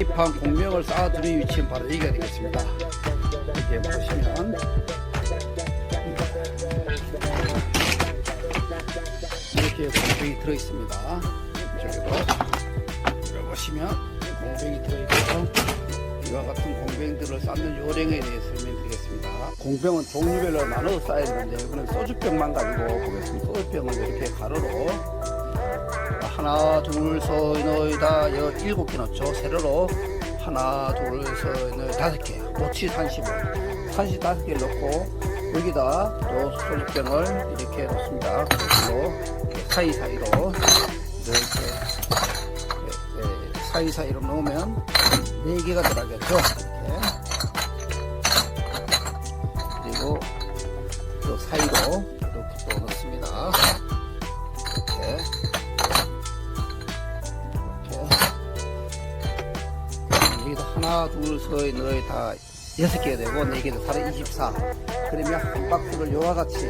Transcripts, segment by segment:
입한 공명을 쌓아두는 위치는 바로 여기가 되겠습니다. 이렇게 보시면 이렇게 공병이 들어 있습니다. 이쪽에도 여기 보시면 공병이 들어 있고 이와 같은 공병들을 쌓는 요령에 대해 설명드리겠습니다. 공병은 종류별로 나눠서 쌓아야 되는데 이거는 소주병만 가지고 보겠습니다. 소주병을 이렇게 가로로 하나 둘셋 너희다 여 일곱 개 넣죠. 세로로. 하나 둘셋 너희 다섯 개. 모치 산시보 산시 다섯 개를 넣고 여기다 또 소주병을 이렇게 넣습니다. 그리고 사이사이로 이렇게 네, 네, 사이사이로 넣으면 네 개가 들어가겠죠 여기도 하나 둘셋 너희 다 여섯 개가 되고 네 개도 사람 24 그러면 한 박스를 요와 같이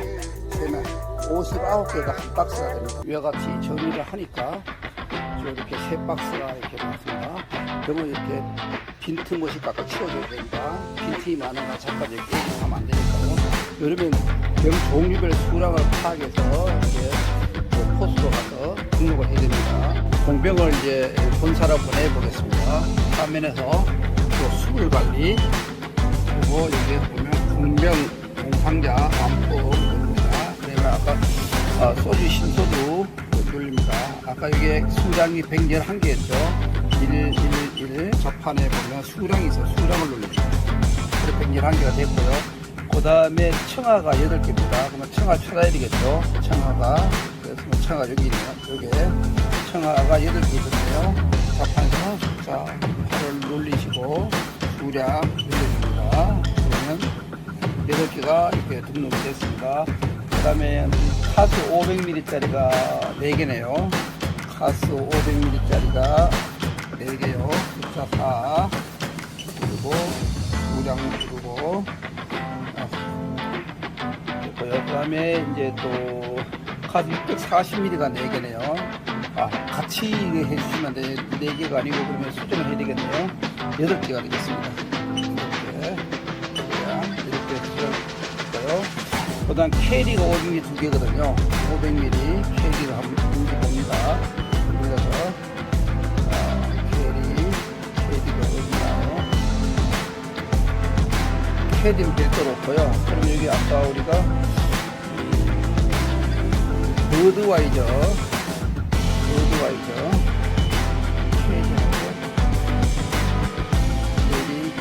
되면 59개가 한 박스가 됩니다. 이와 같이 정리를 하니까 이렇게 세 박스가 이렇게 나왔습니다. 그러면 이렇게 빈틈 없이 깎아 치워줘야 됩니다. 빈틈이 많으면 잠깐 이렇게 하면 안 되니까요. 그러면 병 종류별 수량을 파악해서 이렇게 그 포스로 가서 등록을 해야 됩니다. 공병을 이제 본사로 보내보겠습니다. 화면에서 또 수물 관리 그리고 여기에 보면 공병 공상자 안포입니다. 그러면 아까 아, 소주 신소주 눌립니다. 아까 이게 수량이 111개였죠. 1, 1, 1 좌판에 보면 수량이 있어요. 수량을 눌립니다. 그래서 111개가 됐고요. 그 다음에 청아가 8개입니다. 그러면 청아 찾아야 되겠죠. 청아가. 그래서 뭐 청아 여기 있네요. 여기 청아가 8개 있는데요. 자판에서 자, 팔을 눌리시고 수량 눌러줍니다. 그러면 8개가 이렇게 등록이 됐습니다. 그 다음에 카스 500ml짜리가 4개네요. 카스 500ml짜리가 4개요. 숫자 4. 그리고 수량 누르고 됐고요. 그 다음에 이제 또 카드 640ml가 4개네요. 아, 같이 해주시면 돼. 4개가 아니고 그러면 수정을 해야 되겠네요. 8개가 되겠습니다. 이렇게. 이렇게 수정했고요. 그 다음 캐리가 500ml 2개거든요. 500ml 캐리를 한번 봅니다. 올려서. 아, 캐리, 캐리가 어디나요? 캐디는 별도로 없고요. 그럼 여기 아까 우리가 버드와이저, 캐디하고 여기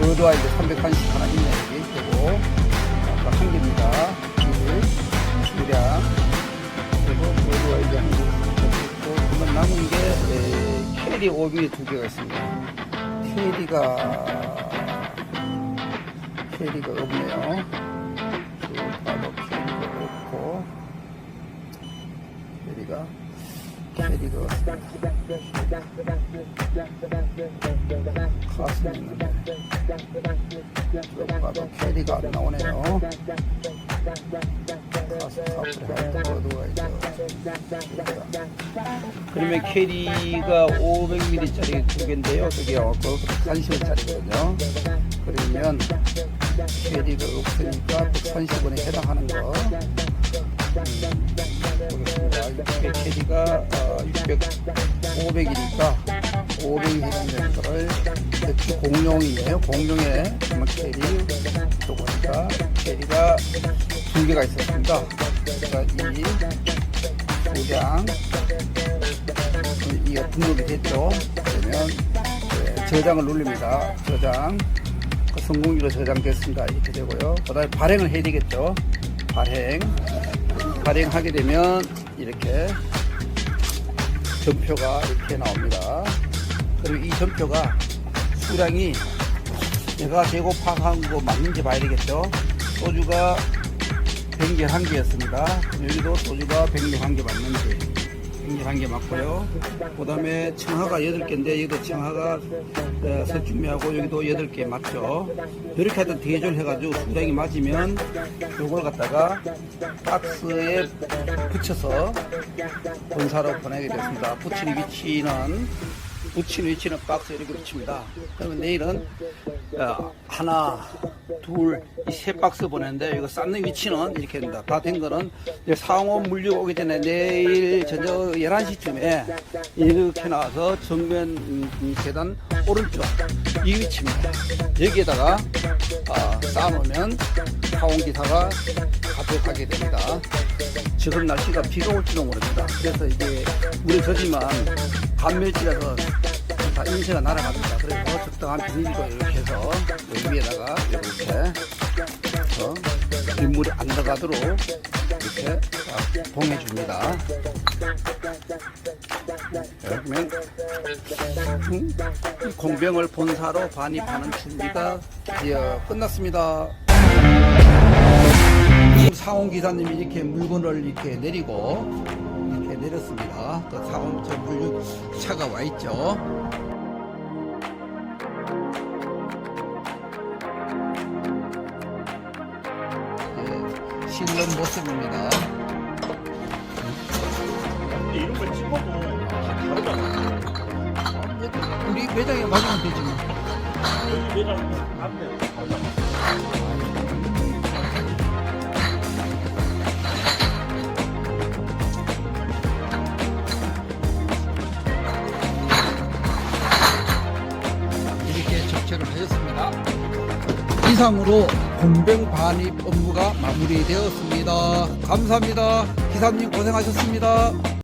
버드와이저 330 하나 있네 여기 그리고 아까 한 개입니다. 1, 수량 그리고 버드와이저 한개 있고 그러면 남은 게 에, 캐리 500이 두 개가 있습니다. 캐리가 캐리가 없네요. 캐리가 캐리가 가슴 있는데 그 바로 캐리가 안 나오네요. 그러면 캐리가 500ml짜리 두 개인데요. 그게 없고 130원짜리거든요. 그러면 캐리가 없으니까 130원에 해당하는 거. 600, 500이니까 500이 해당되는 거를 특히 공룡이에요. 공룡에 캐리 또 보니까 캐리가 두 개가 있었습니다. 그러니까 이 소량 이게 등록이 됐죠. 그러면 네, 저장을 눌립니다. 저장. 그 성공기로 저장됐습니다. 이렇게 되고요. 그 다음에 발행을 해야 되겠죠. 발행. 발행하게 되면 이렇게 전표가 이렇게 나옵니다. 그리고 이 전표가 수량이 내가 재고 파악한 거 맞는지 봐야 되겠죠. 소주가 101개였습니다. 여기도 소주가 101개 맞는지 동일한 게 맞고요. 그 다음에 청하가 8개인데 여기도 청하가 어, 설중미하고 여기도 8개 맞죠. 이렇게 하여튼 대조해가지고 수량이 맞으면 요걸 갖다가 박스에 붙여서 본사로 보내게 됐습니다. 붙이는 위치는 붙이는 위치는 박스에 이렇게 붙입니다. 그러면 내일은 어, 하나, 둘, 이 세 박스 보내는데 이거 쌓는 위치는 이렇게 됩니다. 다 된 거는 상호 물류 오기 전에 내일 저녁 11시쯤에 이렇게 나와서 정면 음, 음, 계단 오른쪽 이 위치입니다. 여기에다가 아, 쌓아놓으면 사원기사가 가져가게 됩니다. 지금 날씨가 비가 올지도 모릅니다. 그래서 이게 물에 젖으면 간멸지라서 다 인쇄가 날아갑니다. 그래서 적당한 비닐로 이렇게 해서 여기 위에다가 이렇게 해서 빗물이 안 들어가도록 이렇게 딱 봉해줍니다. 그러면 음, 이 공병을 본사로 반입하는 준비가 드디어 끝났습니다. 상원 기사님이 이렇게 물건을 이렇게 내리고 내렸습니다. 또 상원 저 물류 차가 와 있죠. 예, 실는 모습입니다. 이런 걸 찍어도 다 다르잖아. 우리 매장에 맞으면 되지 뭐. 여기 매장 앞에 다르 적체를 하였습니다. 이상으로 공병 반입 업무가 마무리되었습니다. 감사합니다. 기사님 고생하셨습니다.